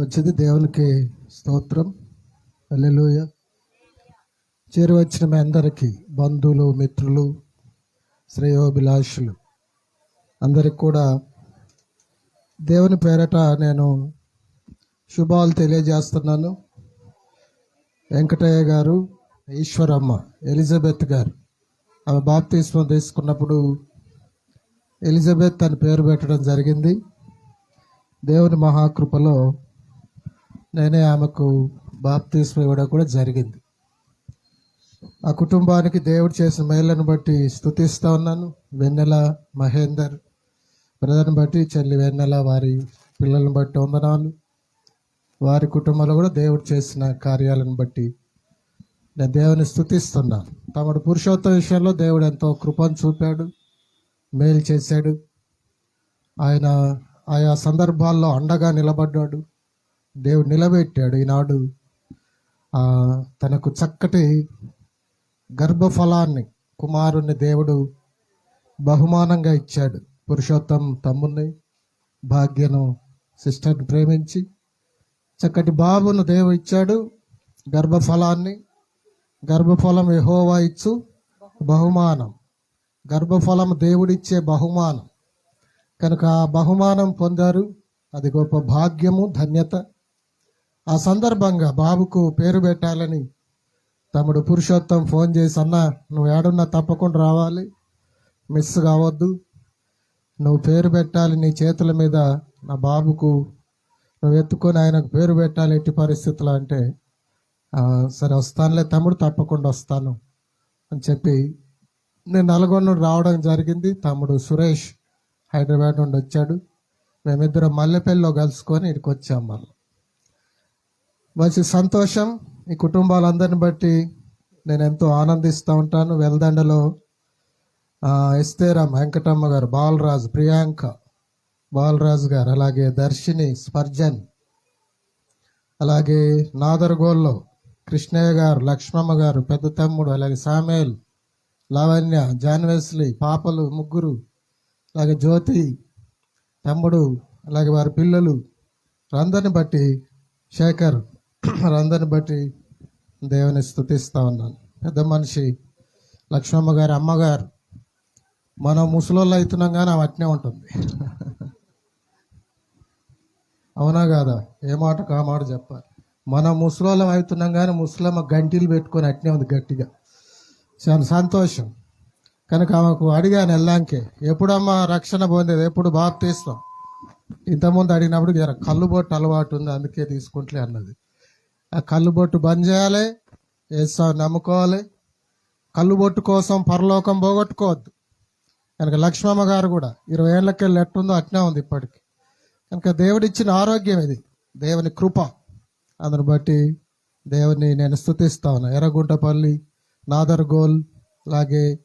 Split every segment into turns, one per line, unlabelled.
వచ్చింది. దేవునికి స్తోత్రం. అల్లెలుయ చేరువచ్చిన మీ అందరికీ బంధువులు మిత్రులు శ్రేయోభిలాషులు అందరికి కూడా దేవుని పేరట నేను శుభాలు తెలియజేస్తున్నాను. వెంకటయ్య గారు ఈశ్వరమ్మ ఎలిజబెత్ గారు ఆమె బాప్తీస్మం తీసుకున్నప్పుడు ఎలిజబెత్ అని పేరు పెట్టడం జరిగింది. దేవుని మహాకృపలో నేనే ఆమెకు బాప్తీస్ ఇవ్వడం కూడా జరిగింది. ఆ కుటుంబానికి దేవుడు చేసిన మేళ్ళను బట్టి స్థుతిస్తూ ఉన్నాను. వెన్నెల మహేందర్ బ్రదర్ని బట్టి చెల్లి వెన్నెల వారి పిల్లలను బట్టి వందనాలు. వారి కుటుంబంలో కూడా దేవుడు చేసిన కార్యాలను బట్టి నేను దేవుని స్థుతిస్తున్నాను తమడు పురుషోత్తమ విషయంలో దేవుడు ఎంతో కృపను చూపాడు మేలు చేశాడు. ఆయన ఆయా సందర్భాల్లో అండగా నిలబడ్డాడు. దేవుడు నిలబెట్టాడు ఈనాడు. తనకు చక్కటి గర్భఫలాన్ని కుమారుణ్ణి దేవుడు బహుమానంగా ఇచ్చాడు. పురుషోత్తం తమ్ముని భాగ్యను సిస్టర్ని ప్రేమించి చక్కటి బాబును దేవు ఇచ్చాడు. గర్భఫలాన్ని గర్భఫలం యెహోవా ఇచ్చు. బహుమానం. గర్భఫలం దేవుడిచ్చే బహుమానం. కనుక ఆ బహుమానం పొందారు. అది గొప్ప భాగ్యము ధన్యత. ఆ సందర్భంగా బాబుకు పేరు పెట్టాలని తమ్ముడు పురుషోత్తం ఫోన్ చేసి అన్న నువ్వు ఏడున్నా తప్పకుండా రావాలి. మిస్ కావద్దు. నువ్వు పేరు పెట్టాలి నీ చేతుల మీద. నా బాబుకు నువ్వు ఎత్తుకొని ఆయనకు పేరు పెట్టాలి ఎట్టి పరిస్థితులు అంటే సరే వస్తానులే తమ్ముడు తప్పకుండా వస్తాను. అని చెప్పి నేను నల్గొండ రావడం జరిగింది. తమ్ముడు సురేష్ హైదరాబాద్ నుండి వచ్చాడు. మేమిద్దరం మల్లెపల్లిలో కలుసుకొని ఇక్కడికి వచ్చాం మనం. మంచి సంతోషం ఈ కుటుంబాలందరిని బట్టి నేను ఎంతో ఆనందిస్తూ ఉంటాను. వెల్దండలో ఎస్తేరామ్ వెంకటమ్మ గారు బాలరాజు ప్రియాంక బాలరాజు గారు అలాగే దర్శిని స్పర్జన్ అలాగే నాదర్గోల్లో కృష్ణయ్య గారు లక్ష్మమ్మ గారు పెద్ద తమ్ముడు అలాగే సామేల్ లావణ్య జాన్వెస్లీ పాపలు ముగ్గురు అలాగే జ్యోతి తమ్ముడు అలాగే వారి పిల్లలు అందరిని బట్టి శేఖర్ అందరిని బట్టి దేవుని స్థుతిస్తూ ఉన్నాను. పెద్ద మనిషి లక్ష్మమ్మ గారి అమ్మగారు మనం ముసలోళ్ళు అవుతున్నాం కానీ ఆమె అట్నే ఉంటుంది. అవునా కాదా? ఏ మాట కా మాట చెప్పాలి. మనం ముసలోళ్ళం అవుతున్నాం కానీ ముసలమ్మ గంటీలు పెట్టుకొని అట్నే ఉంది గట్టిగా. చాలా సంతోషం. కనుక ఆమెకు అడిగాను వెళ్ళాంకే ఎప్పుడమ్మా రక్షణ పొందేది? ఎప్పుడు బాబు తీస్తాం ఇంతకుముందు అడిగినప్పుడు జర కళ్ళు బొట్టు అలవాటు ఉంది అందుకే తీసుకుంటలే అన్నది. ఆ కళ్ళు బొట్టు బంద్ చేయాలి. ఏసా నమ్ముకోవాలి. కళ్ళు బొట్టు కోసం పరలోకం పోగొట్టుకోవద్దు. కనుక లక్ష్మమ్మ గారు కూడా ఇరవై ఏళ్ళకెళ్ళి ఎట్టుందో అట్నే ఉంది ఇప్పటికి. కనుక దేవుడిచ్చిన ఆరోగ్యం ఇది. దేవుని కృప. అందుని బట్టి దేవుని నేను స్థుతిస్తా ఉన్నా. ఎర్రగుంటపల్లి నాదర్గోల్ అలాగే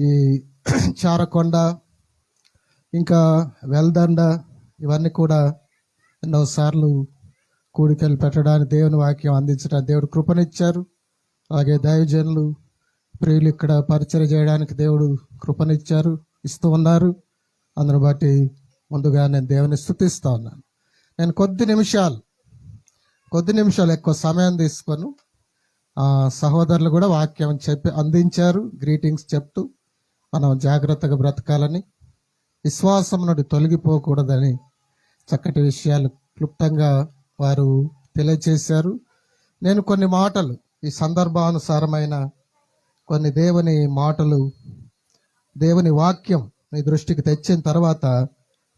ఈ చారకొండ ఇంకా వెల్దండ ఇవన్నీ కూడా ఎన్నోసార్లు కూడికలు పెట్టడానికి దేవుని వాక్యం అందించడానికి దేవుడు కృపనిచ్చారు. అలాగే దైవజనులు ప్రియులు ఇక్కడ పరిచయం చేయడానికి దేవుడు కృపనిచ్చారు ఇస్తూ ఉన్నారు. అందును బట్టి ముందుగా నేను దేవుని స్థుతిస్తూ ఉన్నాను. నేను కొద్ది నిమిషాలు కొద్ది నిమిషాలు ఎక్కువ సమయం తీసుకొని ఆ సహోదరులు కూడా వాక్యం చెప్పి అందించారు గ్రీటింగ్స్ చెప్తూ మనం జాగ్రత్తగా బ్రతకాలని విశ్వాసం నుండి తొలగిపోకూడదని చక్కటి విషయాలు క్లుప్తంగా వారు తెలియచేశారు. నేను కొన్ని మాటలు ఈ సందర్భానుసారమైన కొన్ని దేవుని మాటలు దేవుని వాక్యం మీ దృష్టికి తెచ్చిన తర్వాత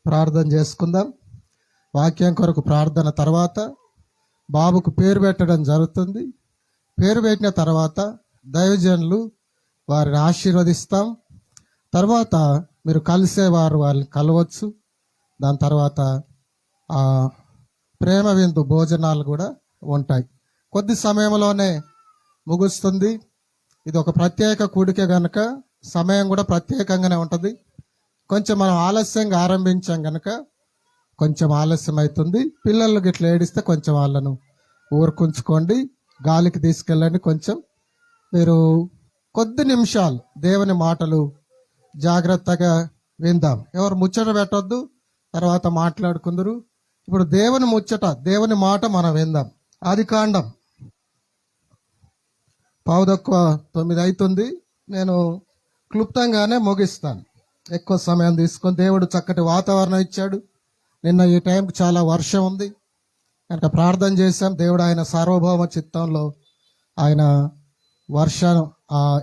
ప్రార్థన చేసుకుందాం. వాక్యం కొరకు ప్రార్థన తర్వాత బాబుకు పేరు పెట్టడం జరుగుతుంది. పేరు పెట్టిన తర్వాత దైవజనులు వారిని ఆశీర్వదిస్తాం. తర్వాత మీరు కలిసేవారు వాళ్ళని కలవచ్చు. దాని తర్వాత ఆ ప్రేమ విందు భోజనాలు కూడా ఉంటాయి. కొద్ది సమయంలోనే ముగుస్తుంది. ఇది ఒక ప్రత్యేక కూడిక కనుక సమయం కూడా ప్రత్యేకంగానే ఉంటుంది. కొంచెం మనం ఆలస్యంగా ఆరంభించాం కనుక కొంచెం ఆలస్యం అవుతుంది పిల్లలు గిట్లా ఏడిస్తే కొంచెం వాళ్ళను ఊరుకుంచుకోండి. గాలికి తీసుకెళ్ళండి కొంచెం. మీరు కొద్ది నిమిషాలు దేవుని మాటలు జాగ్రత్తగా విందాం. ఎవరు ముచ్చట పెట్టొద్దు తర్వాత మాట్లాడుకుందరు. ఇప్పుడు దేవుని ముచ్చట దేవుని మాట మనం విందాం. ఆది కాండం. పావు తక్కువ తొమ్మిది అవుతుంది నేను క్లుప్తంగానే ముగిస్తాను. ఎక్కువ సమయం తీసుకొని దేవుడు చక్కటి వాతావరణం ఇచ్చాడు. నిన్న ఈ టైంకి చాలా వర్షం ఉంది. కనుక ప్రార్థన చేశాం. దేవుడు ఆయన సార్వభౌమ చిత్తంలో ఆయన వర్షం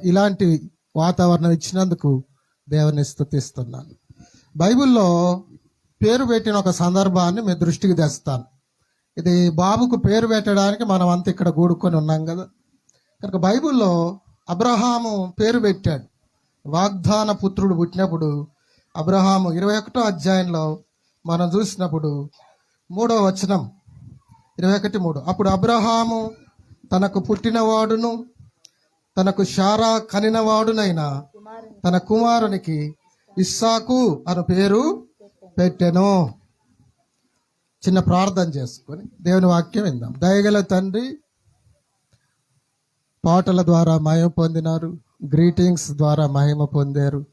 ఇలాంటి వాతావరణం ఇచ్చినందుకు దేవుని స్థుతిస్తున్నాను. బైబిల్లో పేరు పెట్టిన ఒక సందర్భాన్ని మీ దృష్టికి తెస్తాను. ఇది బాబుకు పేరు పెట్టడానికి మనం అంత ఇక్కడ కూడుకొని ఉన్నాం కదా. కనుక బైబిల్లో అబ్రహాము పేరు పెట్టాడు. వాగ్దాన పుత్రుడు పుట్టినప్పుడు అబ్రహాము ఇరవై ఒకటో అధ్యాయంలో మనం చూసినప్పుడు మూడో వచనం ఇరవై ఒకటి మూడు. అప్పుడు అబ్రహాము తనకు పుట్టినవాడును తనకు షారా కనినవాడునైనా తన కుమారునికి ఇస్సాకు అను పేరు పెట్టెను. చిన్న ప్రార్థన చేసుకొని దేవుని వాక్యం విందాం. దయగల తండ్రి పాటల ద్వారా మహిమ పొందినారు గ్రీటింగ్స్ ద్వారా మహిమ పొందారు.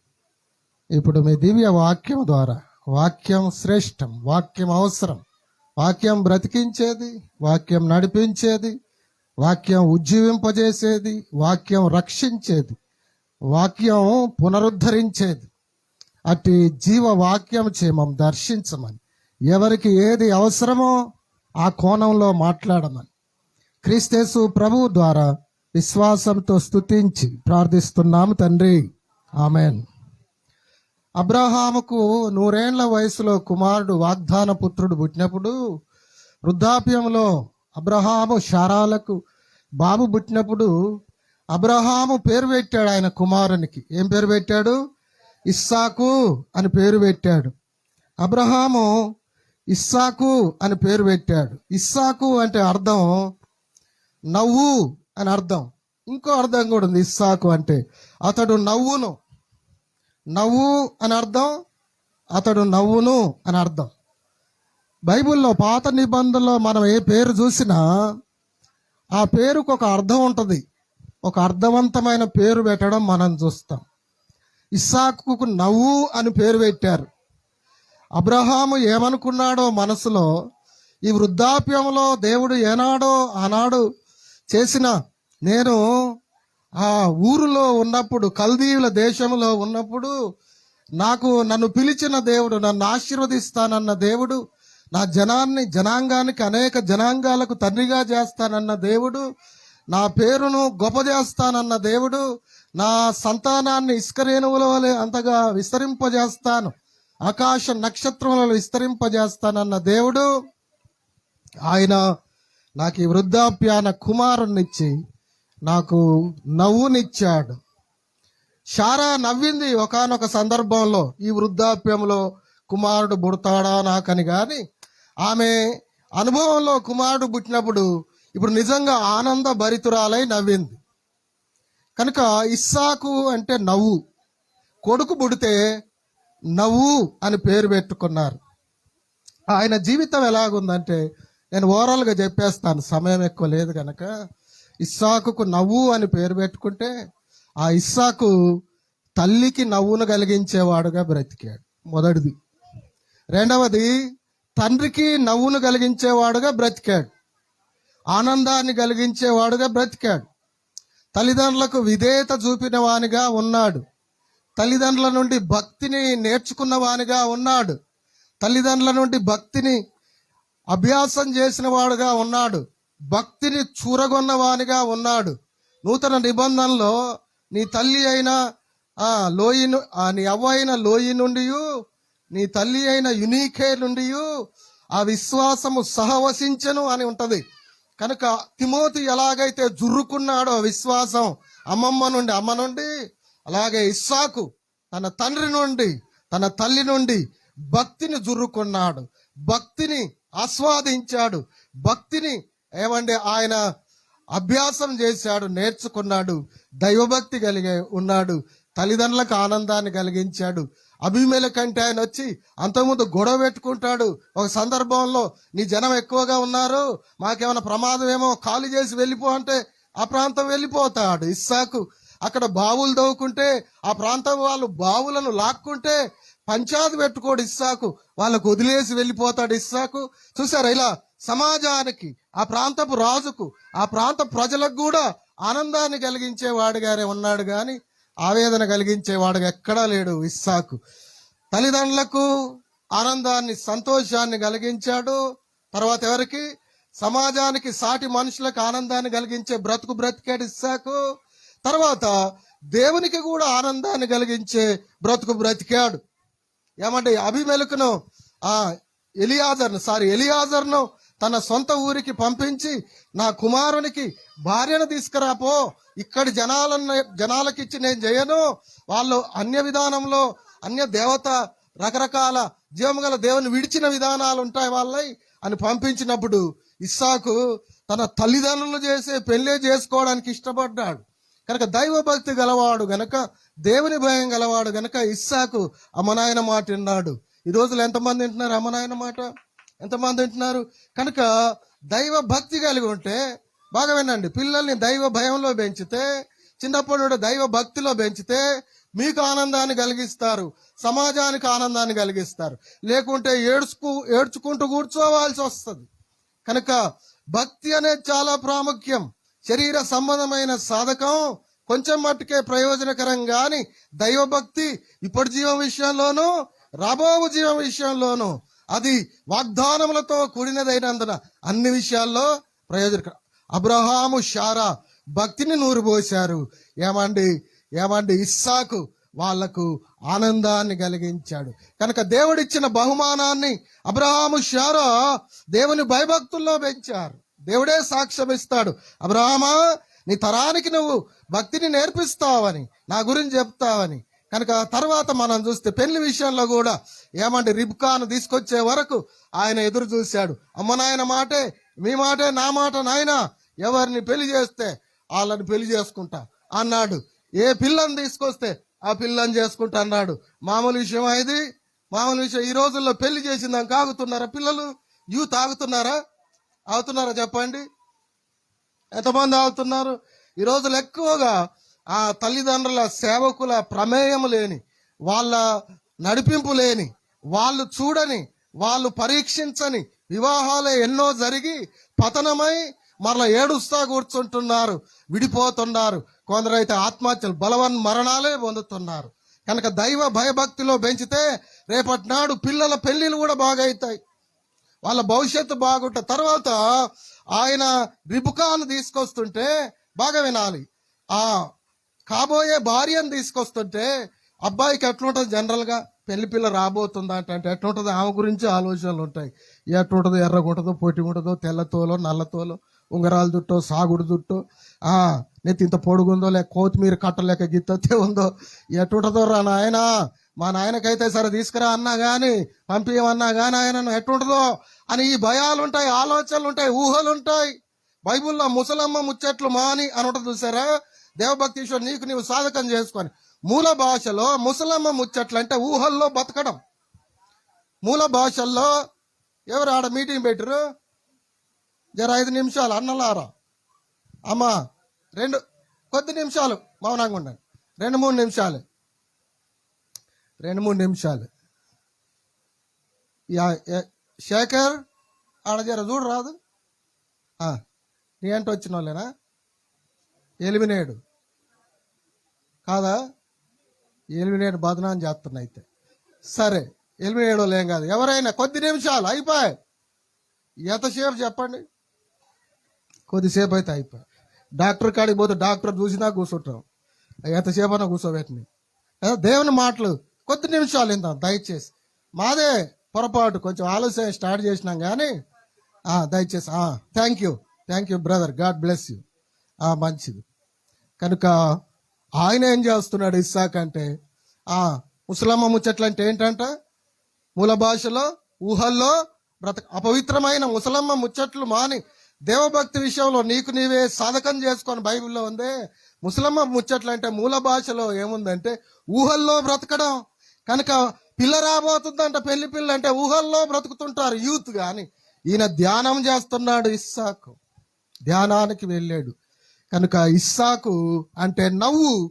ఇప్పుడు మీ దివ్య వాక్యం ద్వారా వాక్యం శ్రేష్టం వాక్యం అవసరం. వాక్యం బ్రతికించేది వాక్యం నడిపించేది వాక్యం ఉజ్జీవింపజేసేది వాక్యం రక్షించేది వాక్యం పునరుద్ధరించేది. అట్టి జీవ వాక్యం చేమం దర్శించమని. ఎవరికి ఏది అవసరమో ఆ కోణంలో మాట్లాడమని. క్రీస్తేసు ప్రభువు ద్వారా విశ్వాసంతో స్థుతించి ప్రార్థిస్తున్నాము తండ్రి. ఆమెన్. అబ్రహాముకు నూరేండ్ల వయసులో కుమారుడు వాగ్దాన పుత్రుడు పుట్టినప్పుడు వృద్ధాప్యంలో అబ్రహాము శారాలకు బాబు పుట్టినప్పుడు అబ్రహాము పేరు పెట్టాడు ఆయన కుమారునికి. ఏం పేరు పెట్టాడు? ఇస్సాకు అని పేరు పెట్టాడు. అబ్రహాము ఇస్సాకు అని పేరు పెట్టాడు. ఇస్సాకు అంటే అర్థం నవ్వు అని అర్థం. ఇంకో అర్థం కూడా ఉంది ఇస్సాకు అంటే. అతడు నవ్వును. నవ్వు అని అర్థం అతడు నవ్వును అని అర్థం. బైబిల్లో పాత నిబంధనలో మనం ఏ పేరు చూసినా ఆ పేరుకు ఒక అర్థం ఉంటుంది. ఒక అర్థవంతమైన పేరు పెట్టడం మనం చూస్తాం. ఇస్సాకుకు నవ్వు అని పేరు పెట్టారు. అబ్రహాము ఏమనుకున్నాడో మనసులో ఈ వృద్ధాప్యంలో దేవుడు ఏనాడో ఆనాడు చేసిన నేను ఆ ఊరిలో ఉన్నప్పుడు కల్దీవుల దేశంలో ఉన్నప్పుడు నాకు నన్ను పిలిచిన దేవుడు నన్ను ఆశీర్వదిస్తానన్న దేవుడు నా జనాన్ని జనాంగానికి అనేక జనాంగాలకు తండ్రిగా చేస్తానన్న దేవుడు నా పేరును గొప్ప చేస్తానన్న దేవుడు నా సంతానాన్ని ఇసుకరేణువుల వలె అంతగా విస్తరింపజేస్తాను. ఆకాశ నక్షత్రములలో విస్తరింపజేస్తానన్న దేవుడు ఆయన నాకు ఈ వృద్ధాప్యాన కుమారునిచ్చి నాకు నవ్వునిచ్చాడు. షారా నవ్వింది ఒకానొక సందర్భంలో ఈ వృద్ధాప్యంలో కుమారుడు పుడతాడా నాకని కానీ ఆమె అనుభవంలో కుమారుడు పుట్టినప్పుడు ఇప్పుడు నిజంగా ఆనంద భరితురాలై నవ్వింది. కనుక ఇస్సాకు అంటే నవ్వు. కొడుకు పుడితే నవ్వు అని పేరు పెట్టుకున్నారు. ఆయన జీవితం ఎలాగుందంటే నేను ఓవరాల్గా చెప్పేస్తాను సమయం ఎక్కువ లేదు కనుక ఇస్సాకుకు నవ్వు అని పేరు పెట్టుకుంటే ఆ ఇస్సాకు తల్లికి నవ్వును కలిగించేవాడుగా బ్రతికాడు మొదటిది. రెండవది తండ్రికి నవ్వును కలిగించేవాడుగా బ్రతికాడు. ఆనందాన్ని కలిగించేవాడుగా బ్రతికాడు. తల్లిదండ్రులకు విధేయత చూపిన వానిగా ఉన్నాడు. తల్లిదండ్రుల నుండి భక్తిని నేర్చుకున్న వానిగా ఉన్నాడు. తల్లిదండ్రుల నుండి భక్తిని అభ్యాసం చేసిన వాడుగా ఉన్నాడు. భక్తిని చూరగొన్న వానిగా ఉన్నాడు. నూతన నిబంధనలో నీ తల్లి అయిన లోయి నీ అవ్వ అయిన లోయి నుండి నీ తల్లి అయిన యునీకే నుండి ఆ విశ్వాసము సహవసించను అని ఉంటది. కనుక తిమోతి ఎలాగైతే జుర్రుకున్నాడో విశ్వాసం అమ్మమ్మ నుండి అమ్మ నుండి అలాగే ఇస్సాకు తన తండ్రి నుండి తన తల్లి నుండి భక్తిని జుర్రుకున్నాడు భక్తిని ఆస్వాదించాడు భక్తిని ఏమండి ఆయన అభ్యాసం చేశాడు నేర్చుకున్నాడు దైవభక్తి కలిగి ఉన్నాడు తల్లిదండ్రులకు ఆనందాన్ని కలిగించాడు అభిమేల కంటే ఆయన వచ్చి అంతకుముందు గొడవ పెట్టుకుంటాడు. ఒక సందర్భంలో నీ జనం ఎక్కువగా ఉన్నారు మాకేమైనా ప్రమాదం ఏమో ఖాళీ చేసి వెళ్ళిపో అంటే ఆ ప్రాంతం వెళ్ళిపోతాడు. ఇస్సాకు అక్కడ బావులు దవ్వుకుంటే ఆ ప్రాంతం వాళ్ళు బావులను లాక్కుంటే పంచాది పెట్టుకోడు ఇస్సాకు. వాళ్ళకు వదిలేసి వెళ్ళిపోతాడు ఇస్సాకు. చూసారా ఇలా సమాజానికి ఆ ప్రాంతపు రాజుకు ఆ ప్రాంత ప్రజలకు కూడా ఆనందాన్ని కలిగించేవాడుగానే ఉన్నాడు కానీ ఆవేదన కలిగించేవాడు ఎక్కడా లేడు ఇస్సాకు. తల్లిదండ్రులకు ఆనందాన్ని సంతోషాన్ని కలిగించాడు. తర్వాత ఎవరికి? సమాజానికి సాటి మనుషులకు ఆనందాన్ని కలిగించే బ్రతుకు బ్రతికాడు ఇస్సాకు. తర్వాత దేవునికి కూడా ఆనందాన్ని కలిగించే బ్రతుకు బ్రతికాడు. ఏమంటే అభిమెలకును ఆ ఎలియాజర్ను సారీ ఎలియాజర్ను తన సొంత ఊరికి పంపించి నా కుమారునికి భార్యను తీసుకురాపో ఇక్కడి జనాలన్న జనాలకి ఇచ్చి నేను చేయను. వాళ్ళు అన్య విధానంలో అన్య దేవత రకరకాల జీవము గల దేవుని విడిచిన విధానాలు ఉంటాయి వాళ్ళై అని పంపించినప్పుడు ఇస్సాకు తన తల్లిదండ్రులు చేసే పెళ్ళే చేసుకోవడానికి ఇష్టపడ్డాడు. కనుక దైవ భక్తి గలవాడు గనక దేవుని భయం గలవాడు గనక ఇస్సాకు అమ్మనాయన మాట విన్నాడు. ఈ రోజులు ఎంతమంది వింటున్నారు అమ్మనాయన మాట? ఎంతమంది వింటున్నారు? కనుక దైవ భక్తి కలిగి ఉంటే బాగా వినండి. పిల్లల్ని దైవ భయంలో పెంచితే చిన్నప్పటి నుండి దైవ భక్తిలో పెంచితే మీకు ఆనందాన్ని కలిగిస్తారు. సమాజానికి ఆనందాన్ని కలిగిస్తారు. లేకుంటే ఏడ్చుకు ఏడ్చుకుంటూ కూర్చోవాల్సి వస్తుంది. కనుక భక్తి అనేది చాలా ప్రాముఖ్యం. శరీర సంబంధమైన సాధకం కొంచెం మట్టుకే ప్రయోజనకరం కానీ దైవభక్తి ఇప్పటి జీవం విషయంలోనూ రాబో జీవం విషయంలోనూ అది వాగ్దానములతో కూడినదైనందున అన్ని విషయాల్లో ప్రయోజనకరం. అబ్రహాము షారా భక్తిని నూరుపోశారు. ఏమండి? ఏమండి? ఇస్సాకు వాళ్ళకు ఆనందాన్ని కలిగించాడు. కనుక దేవుడిచ్చిన బహుమానాన్ని అబ్రహాము షారా దేవుని భయభక్తుల్లో పెంచారు. దేవుడే సాక్ష్యమిస్తాడు. అబ్రహమా అబ్రహామా నీ తరానికి నువ్వు భక్తిని నేర్పిస్తావని నా గురించి చెప్తావని. కనుక తర్వాత మనం చూస్తే పెళ్ళి విషయంలో కూడా ఏమంటే రిబ్కాను తీసుకొచ్చే వరకు ఆయన ఎదురు చూశాడు. అమ్మ నాయన మాటే మీ మాటే నా మాట నాయనా ఎవరిని పెళ్ళి చేస్తే వాళ్ళని పెళ్ళి చేసుకుంటా అన్నాడు. ఏ పిల్లని తీసుకొస్తే ఆ పిల్లని చేసుకుంటా అన్నాడు. మామూలు విషయం ఇది? మామూలు విషయం ఈ రోజుల్లో పెళ్ళి చేసిందాం కాగుతున్నారా పిల్లలు? యూత్ ఆగుతున్నారా అవుతున్నారా చెప్పండి. ఎంతమంది ఆగుతున్నారు? ఈ రోజులు ఎక్కువగా ఆ తల్లిదండ్రుల సేవకుల ప్రమేయం లేని వాళ్ళ నడిపింపు లేని వాళ్ళు చూడని వాళ్ళు పరీక్షించని వివాహాలు ఎన్నో జరిగి పతనమై మరల ఏడుస్తా కూర్చుంటున్నారు విడిపోతున్నారు. కొందరైతే ఆత్మహత్యలు బలవన్ మరణాలే పొందుతున్నారు. కనుక దైవ భయభక్తిలో పెంచితే రేపటి నాడు పిల్లల పెళ్ళిళ్ళు కూడా బాగవుతాయి వాళ్ళ భవిష్యత్తు బాగుంట తర్వాత ఆయన రిబుకాను తీసుకొస్తుంటే బాగా వినాలి. ఆ కాబోయే భార్యను తీసుకొస్తుంటే అబ్బాయికి ఎట్లుంటుంది జనరల్గా? పెళ్ళి పిల్ల రాబోతుందా అంటే ఎట్లుంటుందో ఎట్లుంటుంది? ఆమె గురించి ఆలోచనలు ఉంటాయి. ఎట్లుంటుందో? ఎర్రగుంటుందో పొట్టిగుంటుందో తెల్లతోలో నల్లతోలో? ఉంగరాల దుట్టో సాగుడు దుట్టో ఆ నెత్తి ఇంత పొడుగుందో లేక కొత్తిమీర కట్టలేక గిత్తతే ఉందో ఎట్లుంటుందో రా నాయనా. మా నాయనకైతే సరే తీసుకురా అన్నా కానీ పంపించమన్నా కానీ ఆయన ఎట్టుంటుందో అని ఈ భయాలు ఉంటాయి ఆలోచనలు ఉంటాయి ఊహలు ఉంటాయి బైబుల్లో ముసలమ్మ ముచ్చట్లు మాని అని ఉంటుంది చూసారా? దేవభక్తి నీకు నీవు సాధకం చేసుకొని. మూల భాషలో ముసలమ్మ ముచ్చట్లు అంటే ఊహల్లో బతకడం. మూల భాషల్లో ఎవరు ఆడ మీటింగ్ పెట్టరు జర ఐదు నిమిషాలు అన్నలారా. అమ్మా రెండు కొద్ది నిమిషాలు మౌనంగా ఉండండి. రెండు మూడు నిమిషాలు. రెండు మూడు నిమిషాలు. యా- శేఖర్ ఆడ జర చూడు రాదు. నీ అంటే వచ్చిన వాళ్ళేనా ఎలిమినేడు. కాదా? ఎలిమినేడు బదనాన్ని చేస్తున్నా అయితే. సరే ఎలిమినేడు వాళ్ళు ఏం కాదు. ఎవరైనా కొద్ది నిమిషాలు అయిపోయాయి. ఎంతసేపు చెప్పండి? కొద్దిసేపు అయితే అయిపోయి. డాక్టర్ కాడికి పోతే డాక్టర్ చూసినా కూర్చుంటాం. ఎంతసేపు అన్నా కూర్చోబెట్టినాయి దేవుని మాటలు కొద్ది నిమిషాలు ఇంత దయచేసి. మాదే పొరపాటు కొంచెం ఆలస్యం స్టార్ట్ చేసినాం కానీ దయచేసి thank you thank you brother God bless you మంచిది. కనుక ఆయన ఏం చేస్తున్నాడు ఇస్సాక్ అంటే ముసలమ్మ ముచ్చట్లు అంటే ఏంటంట? మూల భాషలో ఊహల్లో బ్రతక అపవిత్రమైన ముసలమ్మ ముచ్చట్లు మాని దేవభక్తి విషయంలో నీకు నీవే సాధకం చేసుకొని బైబిల్లో ఉంది. ముసలమ్మ ముచ్చట్లు అంటే మూల భాషలో ఏముందంటే ఊహల్లో బ్రతకడం. కనుక పిల్ల రాబోతుందంట పెళ్ళి పిల్ల అంటే ఊహల్లో బ్రతుకుతుంటారు యూత్ కానీ ఈయన ధ్యానం చేస్తున్నాడు ఇస్సాకు. ధ్యానానికి వెళ్ళాడు. కనుక ఇస్సాకు అంటే నవ్వు.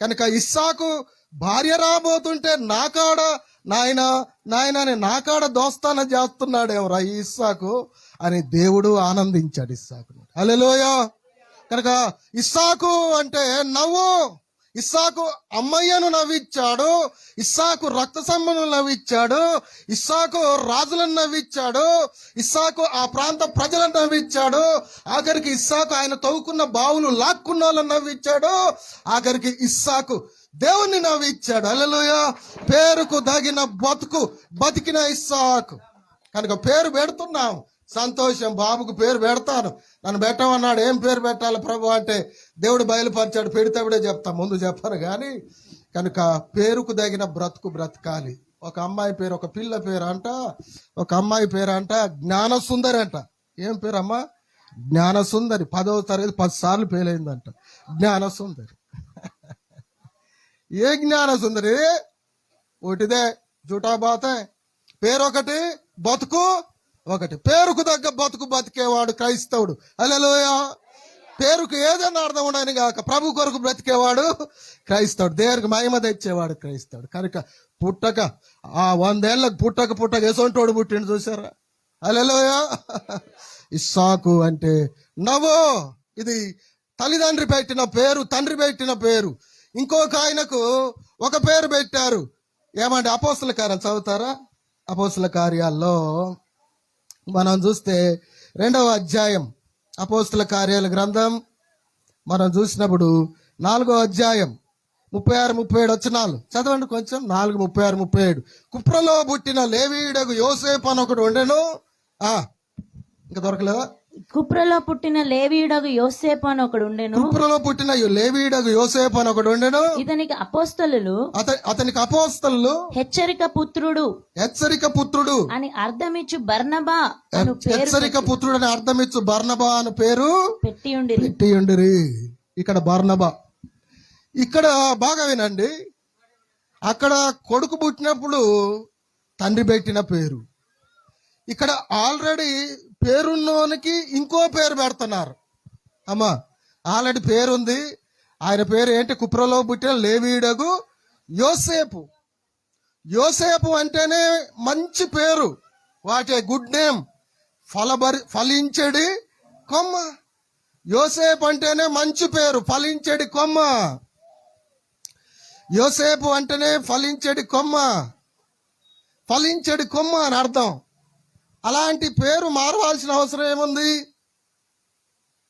కనుక ఇస్సాకు భార్య రాబోతుంటే నాకాడ నాయన నాయన అని నా కాడ దోస్తాన చేస్తున్నాడేమరా ఈ ఇస్సాకు? అని దేవుడు ఆనందించాడు ఇస్సాకును అలెలోయ కనుక ఇస్సాకు అంటే నవ్వు. ఇస్సాకు అమ్మయ్యను నవ్విచ్చాడు ఇస్సాకు రక్త సంబంధం నవ్విచ్చాడు ఇస్సాకు రాజులను నవ్విచ్చాడు ఇస్సాకు ఆ ప్రాంత ప్రజలను నవ్విచ్చాడు ఆఖరికి ఇస్సాకు ఆయన తవ్వుకున్న బావులు లాక్కున్న వాళ్ళని నవ్విచ్చాడు ఆఖరికి ఇస్సాకు దేవుణ్ణి నవ్విచ్చాడు అలలోయ పేరుకు తగిన బతుకు బతికిన ఇస్సాకు. కనుక పేరు పెడుతున్నాం సంతోషం. బాబుకు పేరు పెడతాను. నన్ను పెట్టమన్నాడు. ఏం పేరు పెట్టాలి ప్రభు అంటే దేవుడు బయలుపరిచాడు. పెడితేవిడే చెప్తా. ముందు చెప్పాను కానీ కనుక పేరుకు తగిన బ్రతుకు బ్రతకాలి. ఒక అమ్మాయి పేరు ఒక పిల్ల పేరు అంట ఒక అమ్మాయి పేరు అంట జ్ఞానసుందరి అంట. ఏం పేరు అమ్మా జ్ఞానసుందరి. పదవ తరగతి పది సార్లు ఫెయిల్ అయిందంట. జ్ఞానసుందరి. ఏ జ్ఞానసుందరి? ఒకటిదే జుటాబాతే. పేరొకటి బతుకు ఒకటి. పేరుకు తగ్గ బతుకు బతికేవాడు క్రైస్తవుడు. అలెలోయ పేరుకు ఏదైనా అర్థం ఉండని కాక ప్రభు కొరకు బ్రతికేవాడు క్రైస్తవుడు. దేవునికి మహిమ తెచ్చేవాడు క్రైస్తవుడు. కనుక పుట్టక ఆ వందేళ్ళకు పుట్టక పుట్టక ఎసొంటోడు పుట్టిండు చూసారా అలెలోయ ఇస్సాకు అంటే నవో ఇది తల్లిదండ్రి పెట్టిన పేరు తండ్రి పెట్టిన పేరు. ఇంకొక ఆయనకు ఒక పేరు పెట్టారు. ఏమంటే అపోసల కార్యాలు చదువుతారా? అపోసల కార్యాల్లో మనం చూస్తే రెండవ అధ్యాయం అపోస్తుల కార్యాల గ్రంథం. మనం చూసినప్పుడు నాలుగో అధ్యాయం ముప్పై ఆరు ముప్పై ఏడు వచ్చినాలు చదవండి కొంచెం. నాలుగు ముప్పై ఆరు ముప్పై ఏడు. కుప్రలో పుట్టిన లేవీడకు యోసేపు అని ఒకడు ఉండెను. ఇంకా దొరకలేదా?
కుప్రలో పుట్టిన లేవీయుడగు యోసేపు అని ఒకడు ఉండెను.
కుప్రలో పుట్టిన లేవీయుడకు యోసేపు అని ఒకడు ఉండెను.
ఇతనికి అపోస్తలు
అత అతనికి అపోస్తలు
హెచ్చరిక పుత్రుడు.
హెచ్చరిక పుత్రుడు.
అని అర్థమిచ్చు బర్నబా అను పేరు
హెచ్చరిక పుత్రుడు అని అర్థమిచ్చు బర్నబా అని పేరు
పెట్టి ఉండిరి.
పెట్టి ఉండిరి. ఇక్కడ బర్నబా. ఇక్కడ బాగా వినండి. అక్కడ కొడుకు పుట్టినప్పుడు తండ్రి పెట్టిన పేరు. ఇక్కడ ఆల్రెడీ పేరున్నోనికి ఇంకో పేరు పెడుతున్నారు. అమ్మా ఆల్రెడీ పేరుంది. ఆయన పేరు ఏంటి? కుప్రలో పుట్టిన లేవీడగు యోసేపు. యోసేపు అంటేనే మంచి పేరు. వాటి గుడ్ నేమ్. ఫలబరి ఫలించడి కొమ్మ. యోసేపు అంటేనే మంచి పేరు ఫలించడి కొమ్మ. యోసేపు అంటేనే ఫలించడి కొమ్మ. ఫలించడి కొమ్మ అని అర్థం. అలాంటి పేరు మారవాల్సిన అవసరం ఏముంది?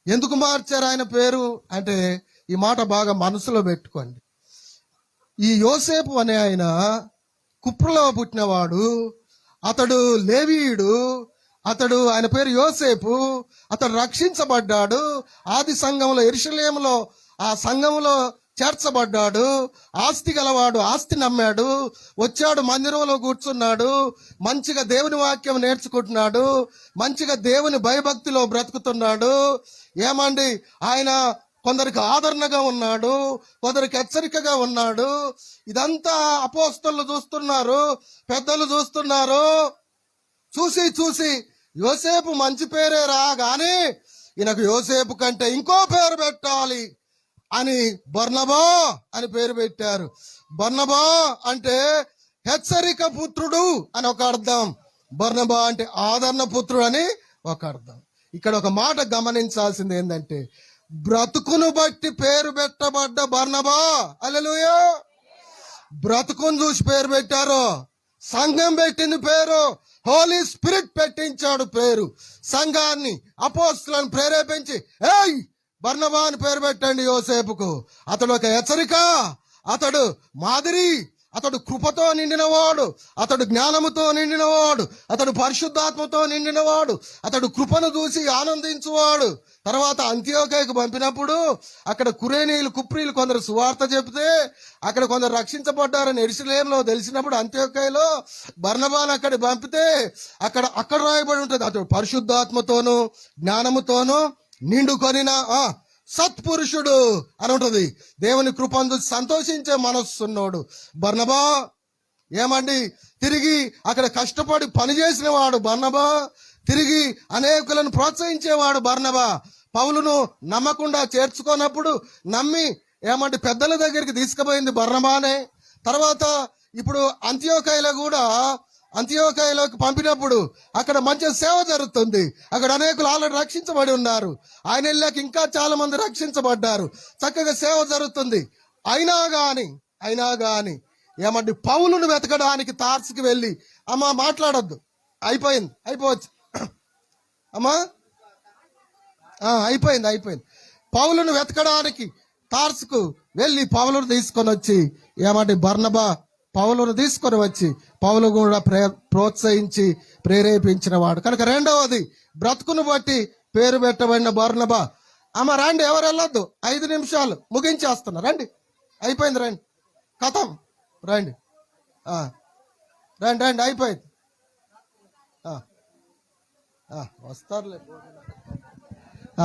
ఎందుకు మార్చారు ఆయన పేరు? అంటే ఈ మాట బాగా మనసులో పెట్టుకోండి. ఈ యోసేపు అనే ఆయన కుప్రలో పుట్టినవాడు అతడు లేవీయుడు అతడు ఆయన పేరు యోసేపు అతడు రక్షించబడ్డాడు. ఆది సంఘంలో ఎరుషలేములో ఆ సంఘంలో చేర్చబడ్డాడు ఆస్తి గలవాడు ఆస్తి నమ్మాడు వచ్చాడు మందిరంలో కూర్చున్నాడు మంచిగా దేవుని వాక్యం నేర్చుకుంటున్నాడు మంచిగా దేవుని భయభక్తిలో బ్రతుకుతున్నాడు. ఏమండి? ఆయన కొందరికి ఆదరణగా ఉన్నాడు కొందరికి హెచ్చరికగా ఉన్నాడు. ఇదంతా అపోస్తులు చూస్తున్నారు పెద్దలు చూస్తున్నారు. చూసి చూసి యోసేపు మంచి పేరే రా కానీ ఈయనకు యోసేపు కంటే ఇంకో పేరు పెట్టాలి. అని బర్నబా అని పేరు పెట్టారు. బర్నబా అంటే హెచ్చరిక పుత్రుడు అని ఒక అర్థం. బర్నబా అంటే ఆదరణ పుత్రుడు అని ఒక అర్థం. ఇక్కడ ఒక మాట గమనించాల్సింది ఏంటంటే బ్రతుకును బట్టి పేరు పెట్టబడ్డ బర్నబా అలెలుయా బ్రతుకును చూసి పేరు పెట్టారు సంఘం పెట్టింది పేరు హోలీ స్పిరిట్ పెట్టించాడు పేరు. సంఘాన్ని అపోస్తులను ప్రేరేపించి ఏయ్ బర్నబా అని పేరు పెట్టండి యోసేపుకు. అతడు ఒక హెచ్చరిక అతడు మాదిరి అతడు కృపతో నిండినవాడు అతడు జ్ఞానముతో నిండినవాడు అతడు పరిశుద్ధాత్మతో నిండినవాడు అతడు కృపను చూసి ఆనందించువాడు. తర్వాత అంత్యోకయకు పంపినప్పుడు అక్కడ కురేనీలు కుప్రీలు కొందరు సువార్త చెప్తే అక్కడ కొందరు రక్షించబడ్డారని ఎరుసలేంలో తెలిసినప్పుడు అంత్యోకయలో బర్ణబాన్ అక్కడ పంపితే అక్కడ అక్కడ రాయబడి ఉంటుంది. అతడు పరిశుద్ధాత్మతోనూ జ్ఞానముతోనూ నిండుకొనిన ఆ, సత్పురుషుడు అని ఉంటుంది. దేవుని కృపందు సంతోషించే మనస్సున్నోడు. బర్ణబా ఏమండి? తిరిగి అక్కడ కష్టపడి పనిచేసిన వాడు బర్ణబా తిరిగి అనేకులను ప్రోత్సహించేవాడు బర్ణబా పౌలును నమ్మకుండా చేర్చుకోనప్పుడు నమ్మి ఏమంటే పెద్దల దగ్గరికి తీసుకుపోయింది బర్ణబానే తర్వాత ఇప్పుడు అంత్యోకాయలో కూడా అంత్యోకాయలోకి పంపినప్పుడు అక్కడ మంచి సేవ జరుగుతుంది. అక్కడ అనేకులు ఆల్రెడీ రక్షించబడి ఉన్నారు. ఆయన వెళ్ళాక ఇంకా చాలా మంది రక్షించబడ్డారు. చక్కగా సేవ జరుగుతుంది. అయినా గాని అయినా గాని ఏమండి పౌలును వెతకడానికి తార్సుకి వెళ్ళి అమ్మా మాట్లాడొద్దు. అయిపోయింది అయిపోవచ్చు. అమ్మా? అయిపోయింది అయిపోయింది. పౌలును వెతకడానికి తార్సుకు వెళ్ళి పౌలును తీసుకొని వచ్చి ఏమంటే బర్ణబా పౌలును తీసుకొని వచ్చి పౌలు కూడా ప్రే ప్రోత్సహించి ప్రేరేపించిన వాడు. కనుక రెండవది బ్రతుకును బట్టి పేరు పెట్టబడిన బర్నబా. అమ్మ రండి ఎవరు వెళ్ళొద్దు? ఐదు నిమిషాలు. ముగించేస్తున్నా. రండి. అయిపోయింది రండి. కథం. రండి. రండి రండి అయిపోయింది. వస్తారులే.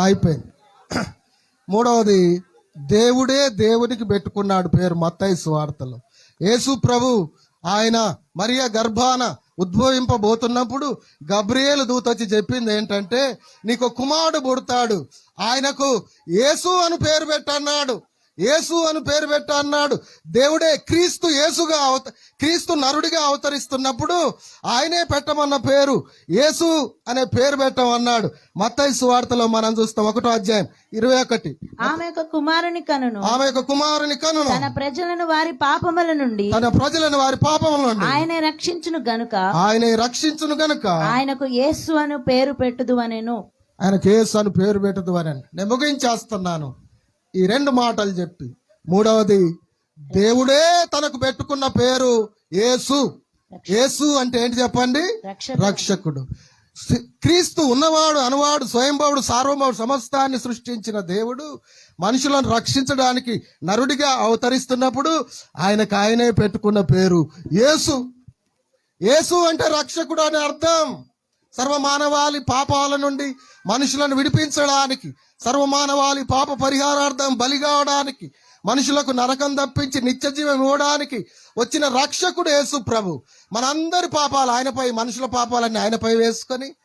అయిపోయింది. మూడవది దేవుడే దేవునికి పెట్టుకున్నాడు పేరు మత్తయి సువార్తలో. యేసు ప్రభు ఆయన మరియ గర్భాన ఉద్భవింపబోతున్నప్పుడు గబ్రియేలు దూత వచ్చి చెప్పింది ఏంటంటే నీకు కుమారుడు పుడతాడు. ఆయనకు యేసు అని పేరు పెట్టన్నాడు. యేసు అని పేరు పెట్టన్నాడు. దేవుడే క్రీస్తు యేసుగా అవత క్రీస్తు నరుడిగా అవతరిస్తున్నప్పుడు ఆయనే పెట్టమన్న పేరు. యేసు అనే పేరు పెట్టమన్నాడు మత్తయి సువార్తలో మనం చూస్తాం ఒకటో అధ్యాయం ఇరవై ఒకటి.
ఆమె యొక్క కుమారుని కనును.
ఆమె యొక్క కుమారుని కనును.
తన ప్రజలను వారి పాపముల నుండి
తన ప్రజలను వారి పాపముల నుండి
ఆయన రక్షించును గనుక.
ఆయన రక్షించును గనుక
ఆయనకు యేసు అను పేరు పెట్టుదు అనేను.
ఆయన కేసు అని పేరు పెట్టదు అని నేను ముగించేస్తున్నాను. ఈ రెండు మాటలు చెప్పి మూడవది దేవుడే తనకు పెట్టుకున్న పేరు యేసు. యేసు అంటే ఏంటి చెప్పండి?
రక్ష
రక్షకుడు. క్రీస్తు ఉన్నవాడు అనువాడు స్వయంభవుడు సార్వభౌడు సమస్తాన్ని సృష్టించిన దేవుడు మనుషులను రక్షించడానికి నరుడిగా అవతరిస్తున్నప్పుడు ఆయనకు ఆయనే పెట్టుకున్న పేరు యేసు. యేసు అంటే రక్షకుడు అని అర్థం. సర్వమానవాళి పాపాల నుండి మనుషులను విడిపించడానికి సర్వమానవాళి పాప పరిహారార్థం బలి కావడానికి మనుషులకు నరకం తప్పించి నిత్య జీవం ఇవ్వడానికి వచ్చిన రక్షకుడు యేసు ప్రభు. మనందరి పాపాలు ఆయనపై మనుషుల పాపాలన్నీ ఆయనపై వేసుకొని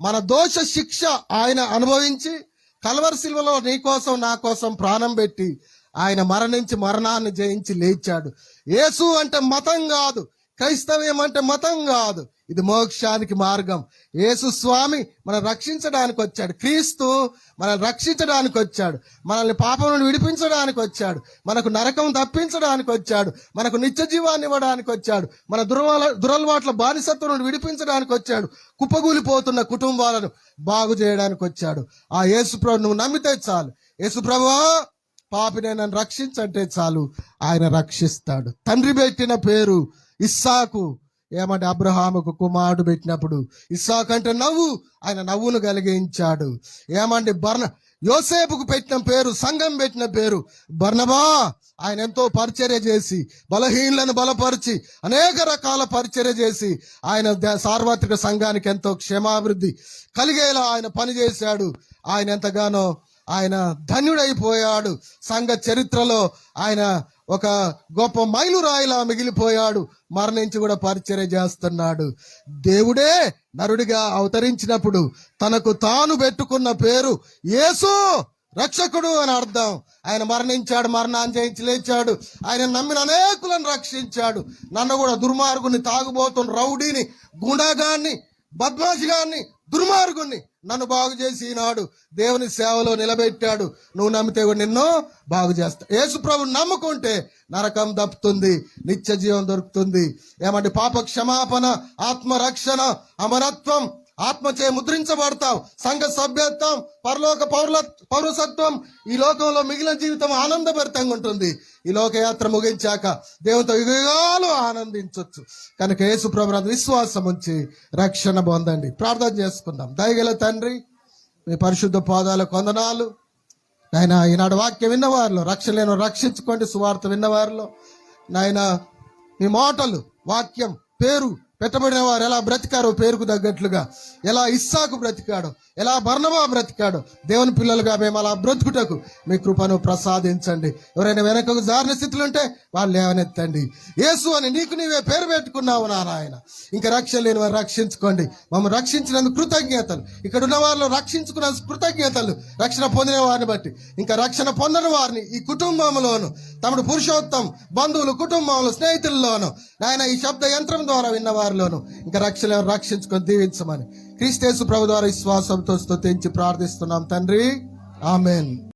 మన దోష శిక్ష ఆయన అనుభవించి కలవర్ శిల్వలో నీ కోసం నా కోసం ప్రాణం పెట్టి ఆయన మరణించి మరణాన్ని జయించి లేచాడు. యేసు అంటే మతం కాదు. క్రైస్తవ్యం అంటే మతం కాదు. ఇది మోక్షానికి మార్గం. యేసు స్వామి మనం రక్షించడానికి వచ్చాడు. క్రీస్తు మనం రక్షించడానికి వచ్చాడు. మనల్ని పాపం నుండి విడిపించడానికి వచ్చాడు. మనకు నరకం తప్పించడానికి వచ్చాడు. మనకు నిత్య జీవాన్ని ఇవ్వడానికి వచ్చాడు. మన దుర్వల దురలవాట్ల బానిసత్వం నుండి విడిపించడానికి వచ్చాడు. కుప్పగూలిపోతున్న కుటుంబాలను బాగు చేయడానికి వచ్చాడు. ఆ యేసు ప్రభు నువ్వు నమ్మితే చాలు. యేసు ప్రభువా పాపిని నన్ను రక్షించంటే చాలు. ఆయన రక్షిస్తాడు. తండ్రి పెట్టిన పేరు ఇస్సాకు. ఏమంటే అబ్రహాముకు కుమారుడు పెట్టినప్పుడు ఇస్సాక్ అంటే నవ్వు ఆయన నవ్వును కలిగించాడు. ఏమంటే బర్ణ యోసేపుకు పెట్టిన పేరు సంఘం పెట్టిన పేరు బర్ణబా ఆయన ఎంతో పరిచర్య చేసి బలహీనలను బలపరిచి అనేక రకాల పరిచర్య చేసి ఆయన ద- సార్వత్రిక సంఘానికి ఎంతో క్షేమాభివృద్ధి కలిగేలా ఆయన పనిచేశాడు. ఆయన ఎంతగానో ఆయన ధన్యుడైపోయాడు. సంఘ చరిత్రలో ఆయన ఒక గొప్ప మైలురాయిలా మిగిలిపోయాడు. మరణించి కూడా పరిచర్య చేస్తున్నాడు. దేవుడే నరుడిగా అవతరించినప్పుడు తనకు తాను పెట్టుకున్న పేరు యేసు రక్షకుడు అని అర్థం. ఆయన మరణించాడు మరణాన్ని జయించి లేచాడు. ఆయన నమ్మిన అనేకులను రక్షించాడు. నన్ను కూడా దుర్మార్గుని తాగుబోతున్న రౌడీని గుండాగాన్ని బద్మాషిగాన్ని దుర్మార్గుణ్ణి. నన్ను బాగు చేసి ఈనాడు దేవుని సేవలో నిలబెట్టాడు. నువ్వు నమ్మితే కూడా నిన్ను బాగు చేస్తా. యేసు ప్రభు నమ్ముకుంటే నరకం దప్పుతుంది నిత్య జీవం దొరుకుతుంది. ఏమంటే పాప క్షమాపణ ఆత్మరక్షణ అమరత్వం ఆత్మచే ముద్రించబడతాం సంఘ సభ్యత్వం పరలోక పౌరుల పౌరసత్వం. ఈ లోకంలో మిగిలిన జీవితం ఆనందభరితంగా ఉంటుంది. ఈ లోకయాత్ర ముగించాక దేవునితో యుగాలు ఆనందించవచ్చు కనుక యేసు ప్రభు విశ్వాసం ఉంచి రక్షణ పొందండి. ప్రార్థన చేసుకుందాం. దయగల తండ్రి మీ పరిశుద్ధ పాదాల కొందనాలు నాయన ఈనాడు వాక్యం విన్నవారిలో రక్షణ రక్షించుకోండి సువార్త విన్నవారిలో. నాయన మీ మాటలు వాక్యం పేరు పెట్టబడిన వారు ఎలా బ్రతికారో పేరుకు తగ్గట్లుగా ఎలా ఇస్సాకు బ్రతికాడో ఎలా బర్ణబా బ్రతికాడు? దేవుని పిల్లలుగా మేము అలా బ్రతుకుటకు మీ కృపను ప్రసాదించండి. ఎవరైనా వెనకకు జారిన స్థితిలో ఉంటే వాళ్ళు లేవనెత్తండి. యేసు అని నీకు నీవే పేరు పెట్టుకున్నావు నా నాయన ఇంకా రక్షణ లేని వారు రక్షించుకోండి. మమ్మల్ని రక్షించినందుకు కృతజ్ఞతలు. ఇక్కడ ఉన్న వారిలో రక్షించుకున్న కృతజ్ఞతలు. రక్షణ పొందిన వారిని బట్టి. ఇంకా రక్షణ పొందని వారిని ఈ కుటుంబంలోను తమడు పురుషోత్తం బంధువులు కుటుంబంలో స్నేహితుల్లోను నాయన ఈ శబ్ద యంత్రం ద్వారా విన్న వారిలోను. ఇంకా రక్షణ రక్షించుకొని దీవించమని. క్రీస్తేసు ప్రభు ద్వారా విశ్వాసంతో స్తుతించి ప్రార్థిస్తున్నాం తండ్రి. ఆమెన్.